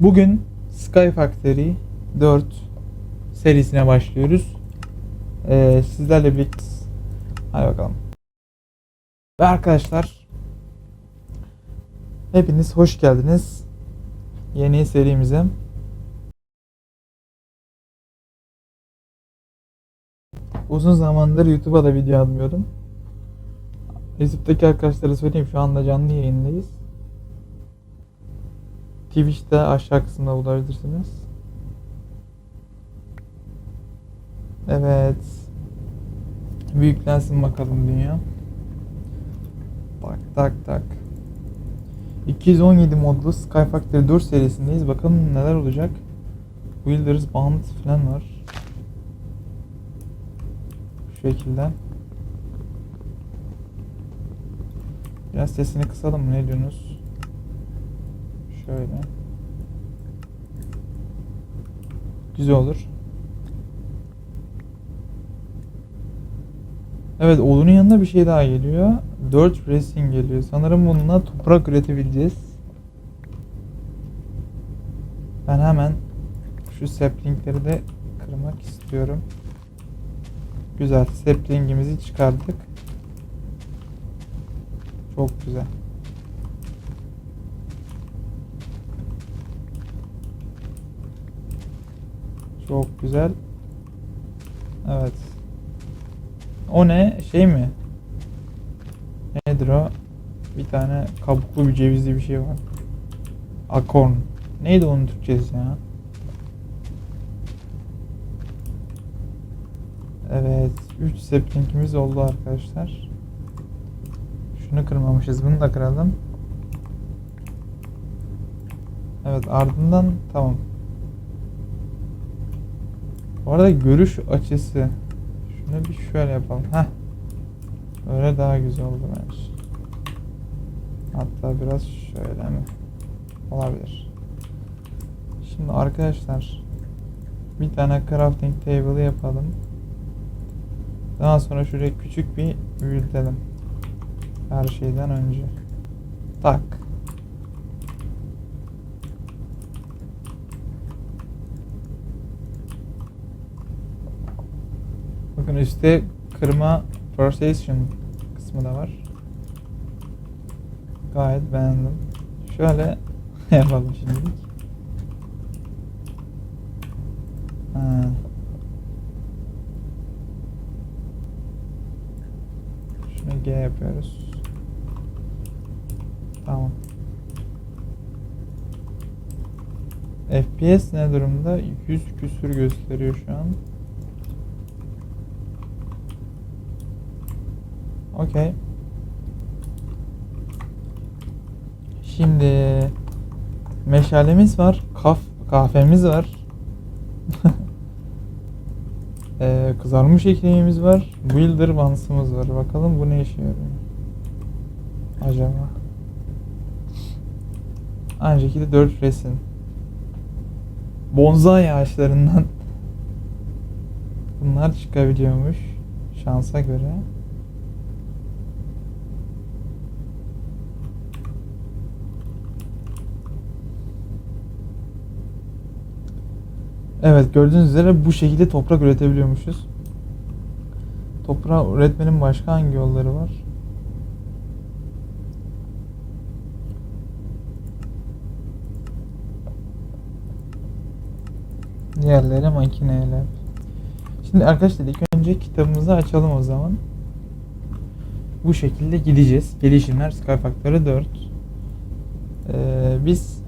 Bugün Sky Factory 4 serisine başlıyoruz. Ee, sizlerle birlikte hadi bakalım. Ve arkadaşlar hepiniz hoş geldiniz yeni serimize. Uzun zamandır YouTube'a da video atmıyordum. YouTube'daki arkadaşlara söyleyeyim şu anda canlı yayındayız. Twitch'te aşağı kısımda bulabilirsiniz. Evet. Büyüklensin bakalım dünya. Tak tak tak. 217 modlu Sky Factory 4 serisindeyiz. Bakalım neler olacak. Wilders Band falan var. Şu şekilde. Biraz sesini kısalım? Ne diyorsunuz? Şöyle. Güzel olur. Evet odunun yanında bir şey daha geliyor. 4 racing geliyor. Sanırım bununla toprak üretebileceğiz. Ben hemen şu saplingleri de kırmak istiyorum. Güzel. Saplingimizi çıkardık. Çok güzel. Çok güzel. Evet. O ne? Şey mi? Nedir o? Bir tane kabuklu bir cevizli bir şey var. Akorn. Neydi onun Türkçesi ya? Evet. 3 saplingimiz oldu arkadaşlar. Şunu kırmamışız. Bunu da kıralım. Evet ardından tamam. Bu arada görüş açısı. Şunu bir şöyle yapalım. Heh. Öyle daha güzel oldu bence. Hatta biraz şöyle mi? Olabilir. Şimdi arkadaşlar bir tane crafting table yapalım. Daha sonra şuraya küçük bir büyütelim. Her şeyden önce. Tak. Bakın üstte kırma procession kısmı da var. Gayet beğendim. Şöyle yapalım şimdilik. Ha. Şunu G yapıyoruz. Tamam. FPS ne durumda? 100 küsür gösteriyor şu an. Okey. Şimdi meşalemiz var, kaf kahvemiz var. ee, kızarmış ekmeğimiz var, Wilder bansımız var. Bakalım bu ne işe yarıyor? Acaba? Ancak de 4 resim. Bonsai ağaçlarından bunlar çıkabiliyormuş şansa göre. Evet gördüğünüz üzere bu şekilde toprak üretebiliyormuşuz. Toprağı üretmenin başka hangi yolları var? Diğerleri makineler. Şimdi arkadaşlar ilk önce kitabımızı açalım o zaman. Bu şekilde gideceğiz. Gelişimler Sky Factory 4. Ee, biz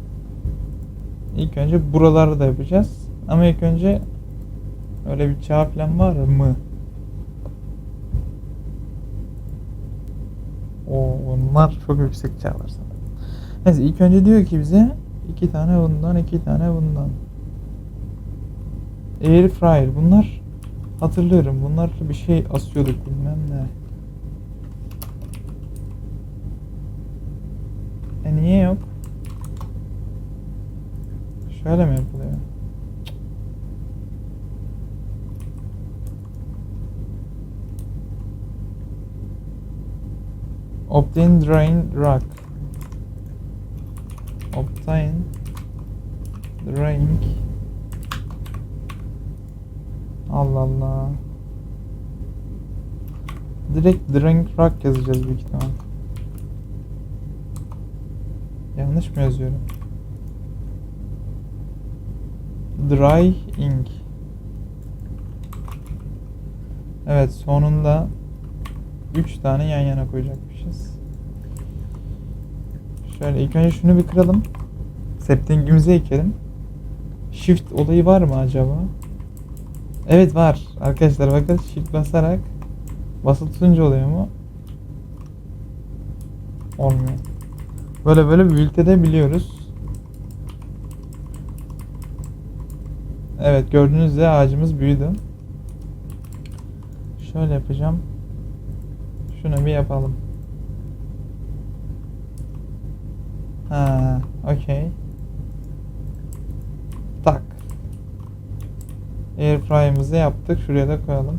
ilk önce buraları da yapacağız. Ama ilk önce öyle bir çağ falan var mı? O onlar çok yüksek çağlar sanırım. Neyse ilk önce diyor ki bize iki tane bundan iki tane bundan. Air fryer bunlar hatırlıyorum bunlar bir şey asıyorduk bilmem ne. E niye yok? Şöyle mi yapılıyor? Obtain drain rock. Obtain Drink. Allah Allah. Direkt drink rock yazacağız büyük ihtimal. Yanlış mı yazıyorum? Dry ink. Evet sonunda 3 tane yan yana koyacakmışız. Şöyle ilk önce şunu bir kıralım. Septingimizi ekelim. Shift olayı var mı acaba? Evet var. Arkadaşlar bakın shift basarak basılı tutunca oluyor mu? Olmuyor. Böyle böyle büyütebiliyoruz. Evet gördüğünüz üzere ağacımız büyüdü. Şöyle yapacağım. Şunu bir yapalım. Ha, okey. Tak. Airfryer'ımızı yaptık. Şuraya da koyalım.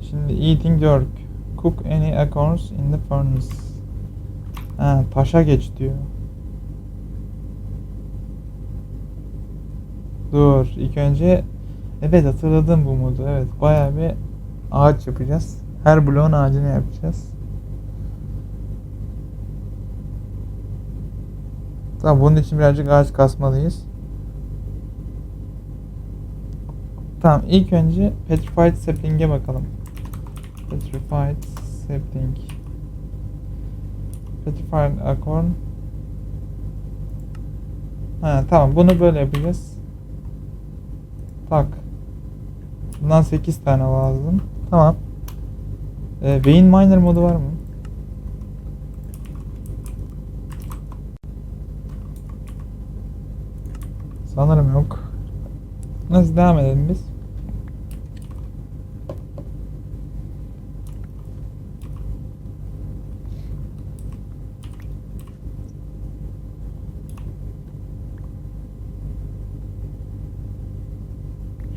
Şimdi eating jerk. Cook any acorns in the furnace. Ha, taşa geç diyor. Dur, ilk önce evet hatırladım bu modu. Evet, bayağı bir ağaç yapacağız. Her bloğun ağacını yapacağız. Tamam bunun için birazcık ağaç kasmalıyız. Tamam ilk önce Petrified Sapling'e bakalım. Petrified Sapling. Petrified Acorn. Ha tamam bunu böyle yapacağız. Tak. Bundan 8 tane lazım. Tamam. Ee, Vein Miner modu var mı? Sanırım yok. Nasıl devam edelim biz?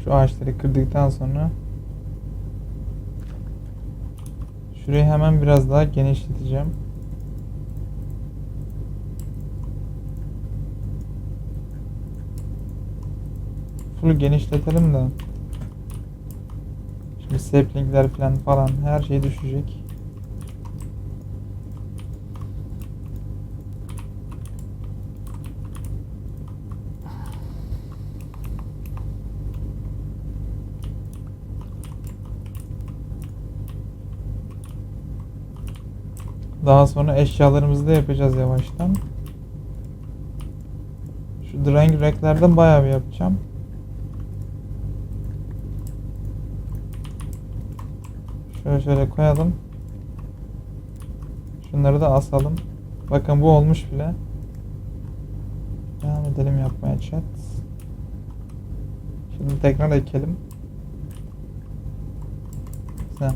Şu ağaçları kırdıktan sonra Şurayı hemen biraz daha genişleteceğim. Full genişletelim de. Şimdi saplingler falan falan her şey düşecek. Daha sonra eşyalarımızı da yapacağız yavaştan. Şu drying rack'lerden bayağı bir yapacağım. Şöyle şöyle koyalım. Şunları da asalım. Bakın bu olmuş bile. Devam edelim yapmaya chat. Şimdi tekrar ekelim. Güzel.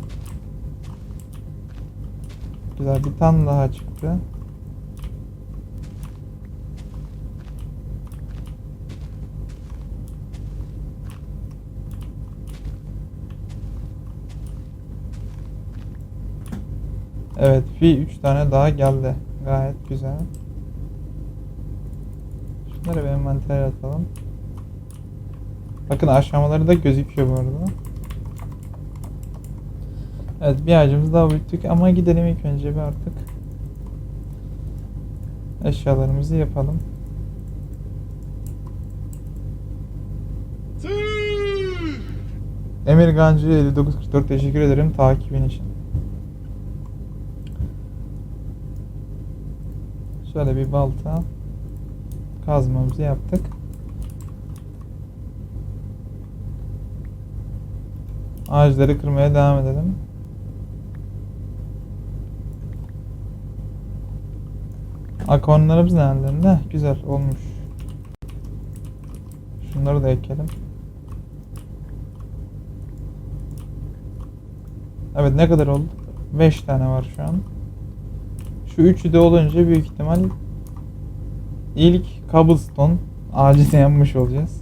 Güzel bir tane daha çıktı. Evet bir 3 tane daha geldi. Gayet güzel. Şunları bir envantere atalım. Bakın aşamaları da gözüküyor bu arada. Evet bir ağacımızı daha büyüttük ama gidelim ilk önce bir artık. Eşyalarımızı yapalım. Emir Gancı 5944 teşekkür ederim takibin için. Şöyle bir balta kazmamızı yaptık. Ağaçları kırmaya devam edelim. Akornlarımız nerelerinde? Güzel olmuş. Şunları da ekelim. Evet ne kadar oldu? 5 tane var şu an. Şu üçü de olunca büyük ihtimal ilk cobblestone ağacını yapmış olacağız.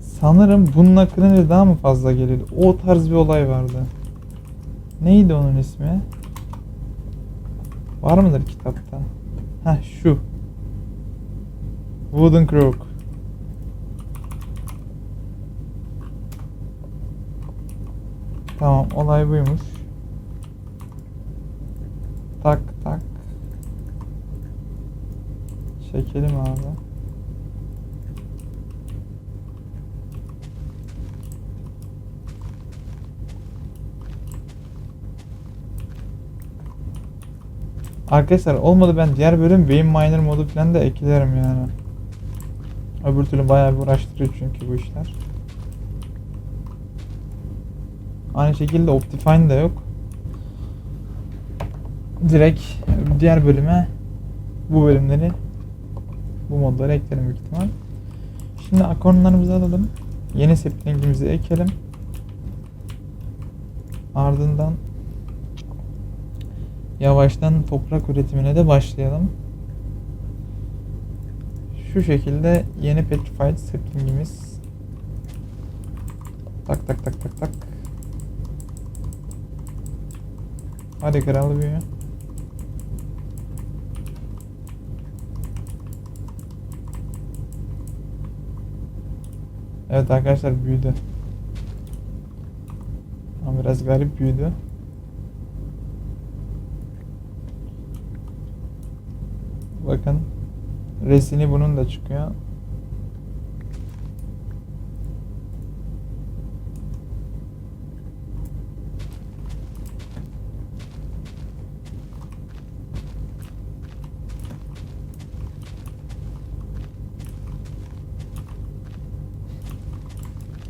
Sanırım bunun hakkında daha mı fazla geliyordu? O tarz bir olay vardı. Neydi onun ismi? Var mıdır kitapta? Heh şu. Wooden Crook. Tamam olay buymuş. Tak tak. Çekelim abi. Arkadaşlar olmadı ben diğer bölüm Beam Miner modu falan da eklerim yani. Öbür türlü bayağı bir uğraştırıyor çünkü bu işler. Aynı şekilde Optifine de yok. Direkt diğer bölüme bu bölümleri bu modları eklerim büyük ihtimal. Şimdi akornlarımızı alalım. Yeni saplingimizi ekelim. Ardından yavaştan toprak üretimine de başlayalım. Şu şekilde yeni petrified saplingimiz. Tak tak tak tak tak. Hadi kral büyüyor. Evet arkadaşlar büyüdü. Ama biraz garip büyüdü. Bakın resini bunun da çıkıyor.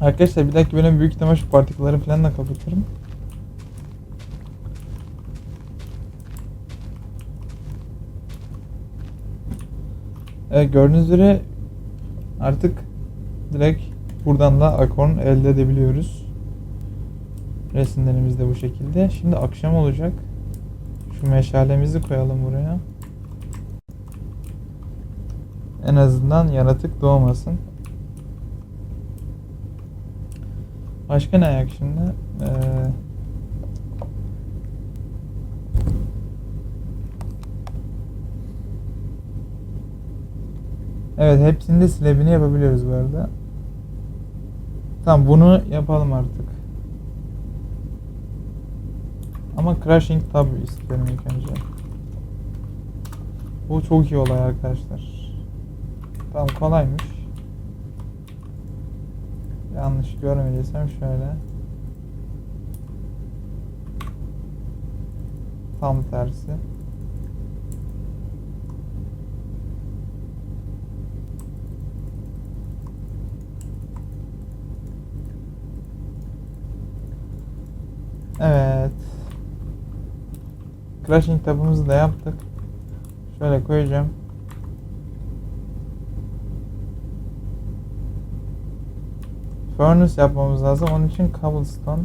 Arkadaşlar bir dahaki bölüm büyük ihtimal şu partikülleri falan da kapatırım. Evet gördüğünüz üzere artık direkt buradan da akorn elde edebiliyoruz. Resimlerimiz de bu şekilde. Şimdi akşam olacak. Şu meşalemizi koyalım buraya. En azından yaratık doğmasın. Başka ne ayak şimdi? Ee, evet hepsinde slabini yapabiliyoruz bu arada. Tamam bunu yapalım artık. Ama crashing tab isterim ilk önce. Bu çok iyi olay arkadaşlar. Tamam kolaymış. Yanlış görmediysem şöyle. Tam tersi. Evet. Crashing tabımızı da yaptık. Şöyle koyacağım. Furnace yapmamız lazım. Onun için cobblestone.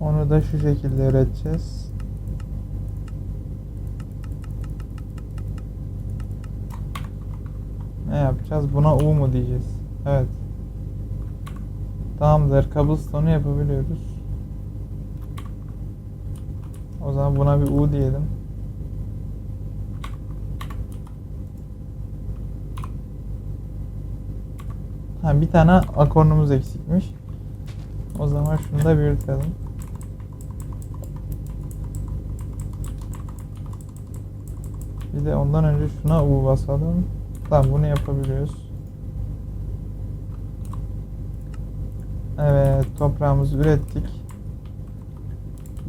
Onu da şu şekilde üreteceğiz. Ne yapacağız? Buna U mu diyeceğiz? Evet. Tamamdır. Cobblestone'u yapabiliyoruz. O zaman buna bir U diyelim. Ha bir tane akornumuz eksikmiş. O zaman şunu da büyütelim. Bir de ondan önce şuna U basalım. Tamam bunu yapabiliyoruz. Evet toprağımızı ürettik.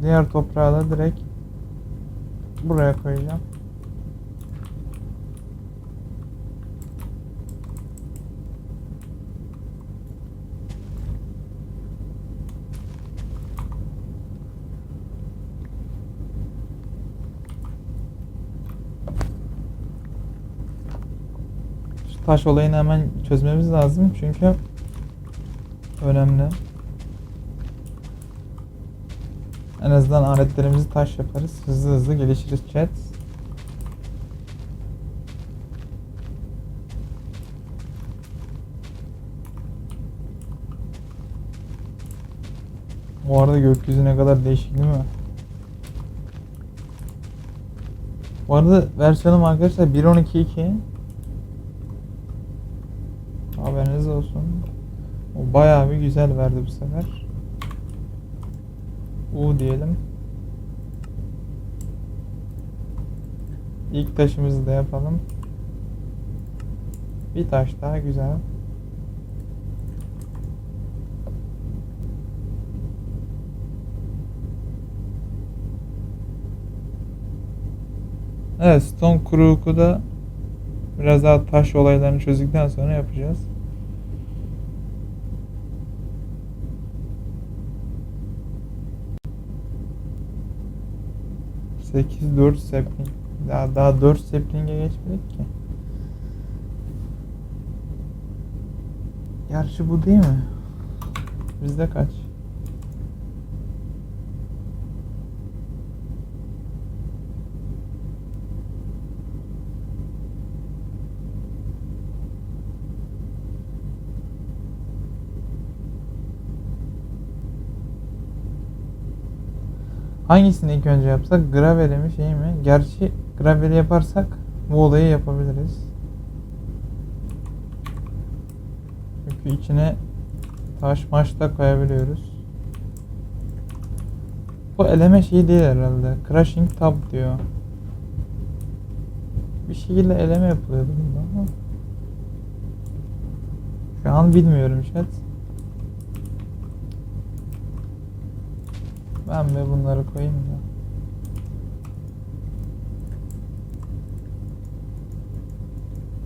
Diğer toprağı da direkt buraya koyacağım. Taş olayını hemen çözmemiz lazım çünkü önemli. En azından aletlerimizi taş yaparız. Hızlı hızlı gelişiriz chat. Bu arada gökyüzü ne kadar değişik değil mi? Bu arada versiyonum arkadaşlar 1.12.2 Haberiniz olsun. O bayağı bir güzel verdi bu sefer. U diyelim. İlk taşımızı da yapalım. Bir taş daha güzel. Evet, Stone Crook'u da biraz daha taş olaylarını çözdükten sonra yapacağız. Sekiz dört sapling. Daha daha 4 sapling'e geçmedik ki. Gerçi bu değil mi? Bizde kaç? Hangisini ilk önce yapsak? Gravel'i mi şey mi? Gerçi Gravel'i yaparsak bu olayı yapabiliriz. Çünkü içine taş maş da koyabiliyoruz. Bu eleme şeyi değil herhalde. Crushing tab diyor. Bir şekilde eleme yapılıyordu bunda ama. Şu an bilmiyorum chat. Ben de bunları koyayım da.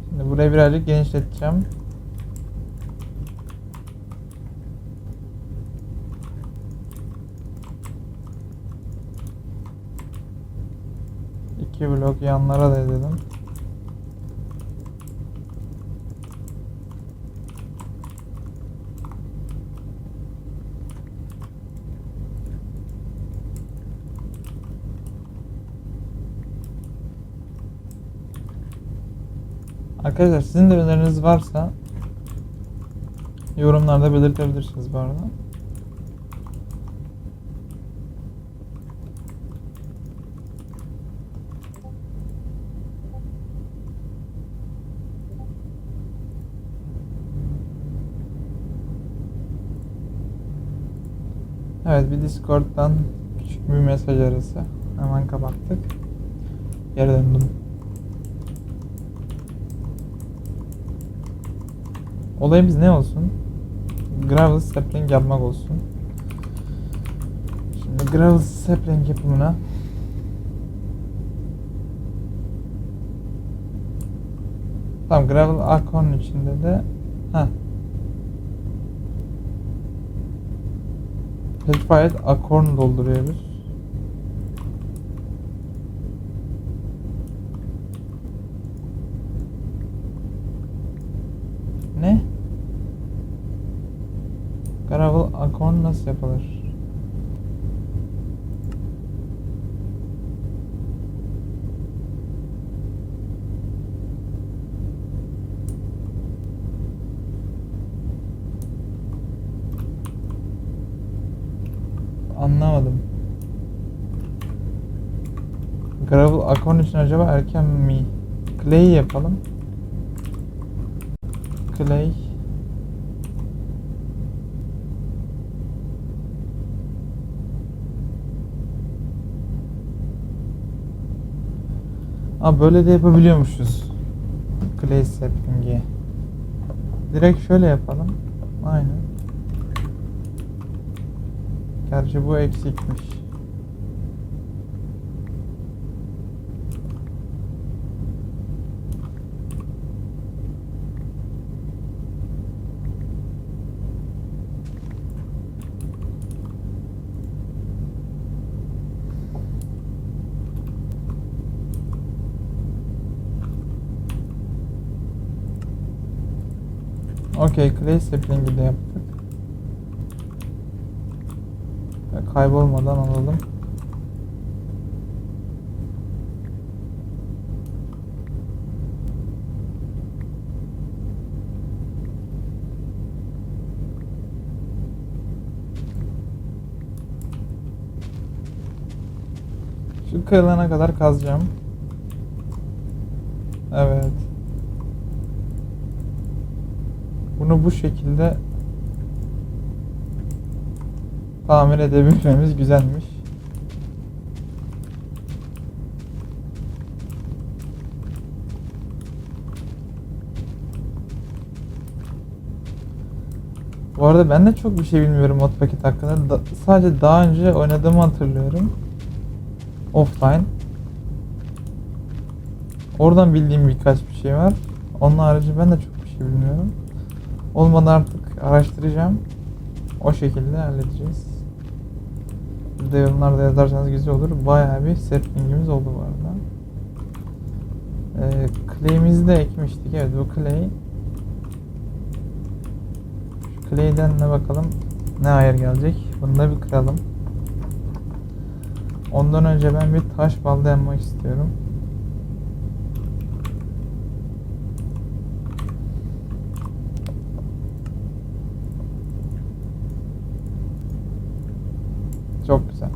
Şimdi burayı birazcık genişleteceğim. İki blok yanlara da edelim. Arkadaşlar sizin de öneriniz varsa yorumlarda belirtebilirsiniz bu arada. Evet bir Discord'dan küçük bir mesaj arası. Hemen kapattık. Geri döndüm. Olayımız ne olsun? Gravel sapling yapmak olsun. Şimdi gravel sapling yapımına Tamam gravel acorn içinde de ha Petrified acorn dolduruyoruz. Ne? Gravel acorn nasıl yapılır? Anlamadım. Gravel acorn için acaba erken mi? Clay yapalım. Clay. Aa böyle de yapabiliyormuşuz. Clay sapling'i. Direkt şöyle yapalım. Aynen. Gerçi bu eksikmiş. Okey, clay sapling'i de yaptık. Ve Kaybolmadan alalım. Şu kırılana kadar kazacağım. Evet. Bunu bu şekilde tamir edebilmemiz güzelmiş. Bu arada ben de çok bir şey bilmiyorum mod paket hakkında. Da- sadece daha önce oynadığımı hatırlıyorum. Offline. Oradan bildiğim birkaç bir şey var. Onun harici ben de çok bir şey bilmiyorum. Olmadı artık araştıracağım. O şekilde halledeceğiz. Bir de yorumlarda yazarsanız güzel olur. Bayağı bir saplingimiz oldu bu arada. Ee, clay'imizi de ekmiştik. Evet bu clay. Şu clay'den ne bakalım ne ayar gelecek. Bunu da bir kıralım. Ondan önce ben bir taş balda yapmak istiyorum. Çok güzel.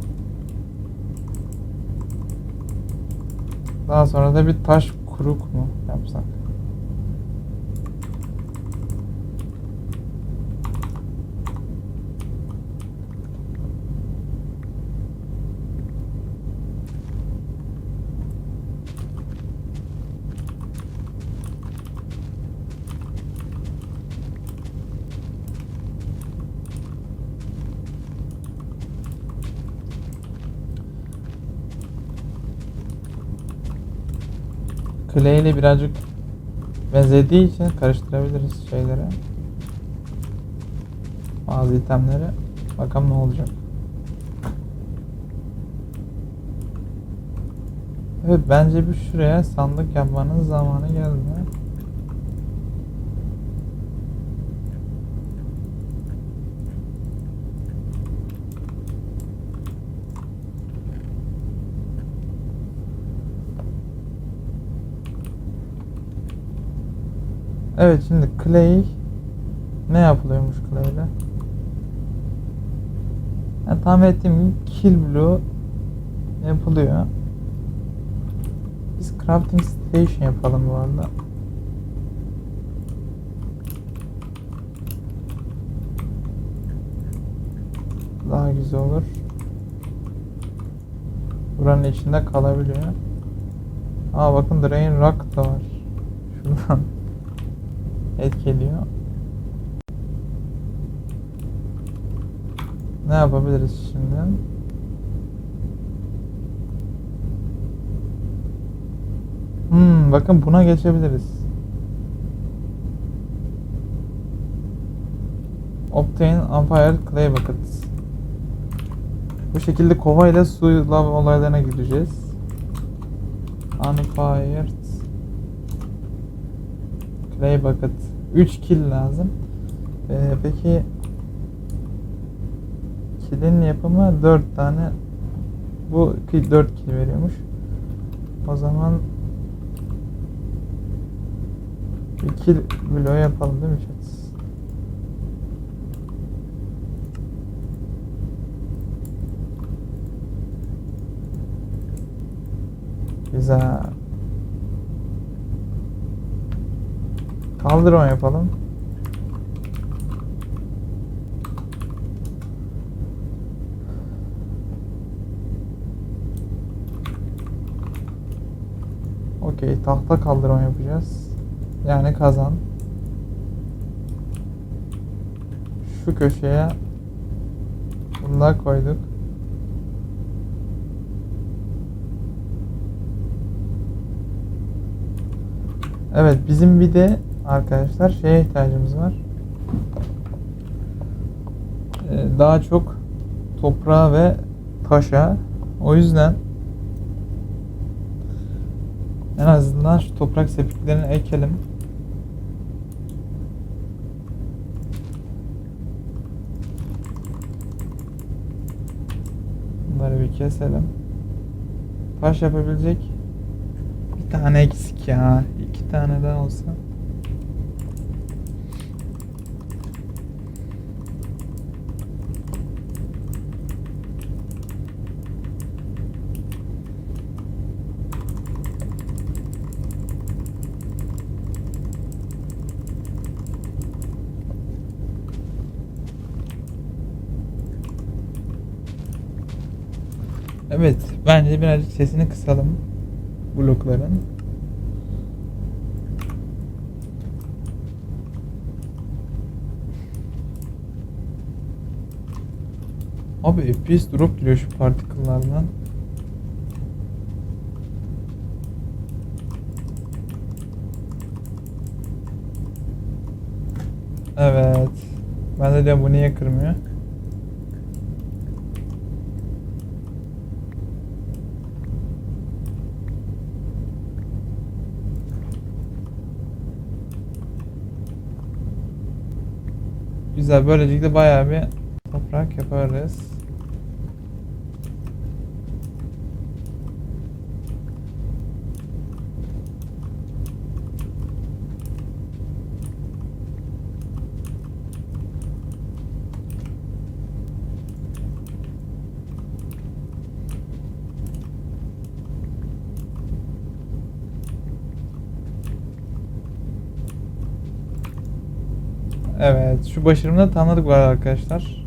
Daha sonra da bir taş kuruk mu yapsak? Clay ile birazcık benzediği için karıştırabiliriz şeyleri. Bazı itemleri. Bakalım ne olacak. Evet bence bir şuraya sandık yapmanın zamanı geldi. Evet şimdi clay ne yapılıyormuş clay ile? Yani tahmin ettiğim gibi kill blue yapılıyor. Biz crafting station yapalım bu arada. Daha güzel olur. Buranın içinde kalabiliyor. Aa bakın Drain Rock da var. Şuradan etkiliyor. Ne yapabiliriz şimdi? Hmm, bakın buna geçebiliriz. Obtain Unfired Clay Buckets. Bu şekilde kovayla su lava olaylarına gideceğiz. Unfired Clay Bucket. 3 kill lazım. Ee, peki kill'in yapımı 4 tane bu 4 kill veriyormuş. O zaman bir kill bloğu yapalım değil mi chat? Güzel. Kaldırma yapalım. Okey, tahta kaldırma yapacağız. Yani kazan. Şu köşeye bunlar koyduk. Evet, bizim bir de arkadaşlar şeye ihtiyacımız var. Ee, daha çok toprağa ve taşa. O yüzden en azından şu toprak sepiklerini ekelim. Bunları bir keselim. Taş yapabilecek bir tane eksik ya. İki tane daha olsa. Evet, bence birazcık sesini kısalım blokların. Abi FPS drop geliyor şu particle'lardan. Evet. Ben de diyorum bu niye kırmıyor? Güzel. Böylelikle bayağı bir toprak yaparız. Evet, şu başarımda tanıdık var arkadaşlar.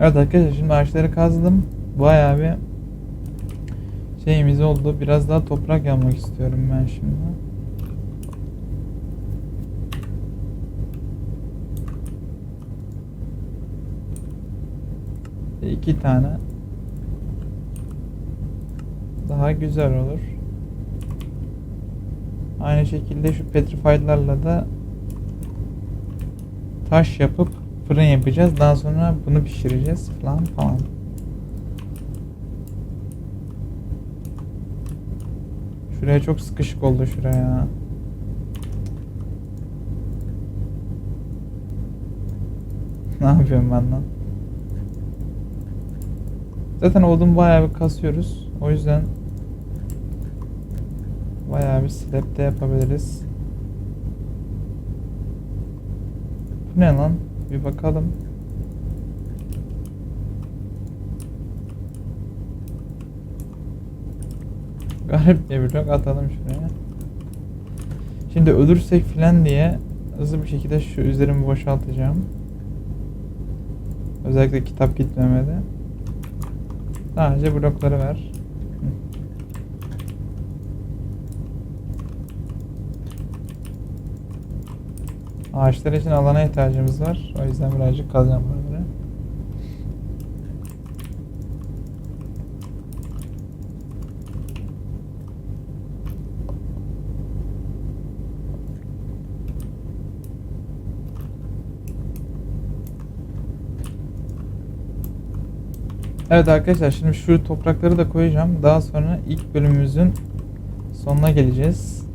Evet arkadaşlar şimdi ağaçları kazdım. Bayağı bir şeyimiz oldu. Biraz daha toprak yapmak istiyorum ben şimdi. İki tane daha güzel olur. Aynı şekilde şu petrified'larla da taş yapıp fırın yapacağız. Daha sonra bunu pişireceğiz falan falan. Şuraya çok sıkışık oldu şuraya. Ne yapıyorum ben lan? Zaten odun bayağı bir kasıyoruz. O yüzden bayağı bir slab de yapabiliriz. Bu ne lan? Bir bakalım. Garip bir blok atalım şuraya. Şimdi ölürsek filan diye hızlı bir şekilde şu üzerimi boşaltacağım. Özellikle kitap gitmemedi. Sadece blokları ver. Ağaçlar için alana ihtiyacımız var. O yüzden birazcık kazacağım buraları. Evet arkadaşlar şimdi şu toprakları da koyacağım. Daha sonra ilk bölümümüzün sonuna geleceğiz.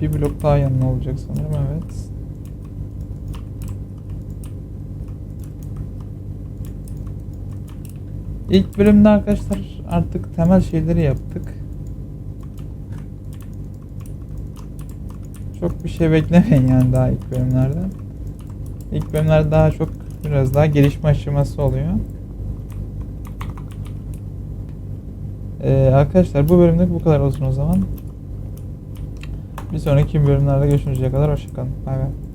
Bir blok daha yanına olacak sanırım evet. İlk bölümde arkadaşlar artık temel şeyleri yaptık. Çok bir şey beklemeyin yani daha ilk bölümlerde. İlk bölümler daha çok biraz daha gelişme aşaması oluyor. Ee, arkadaşlar bu bölümlük bu kadar olsun o zaman. Bir sonraki bölümlerde görüşünceye kadar hoşçakalın. Bay bay.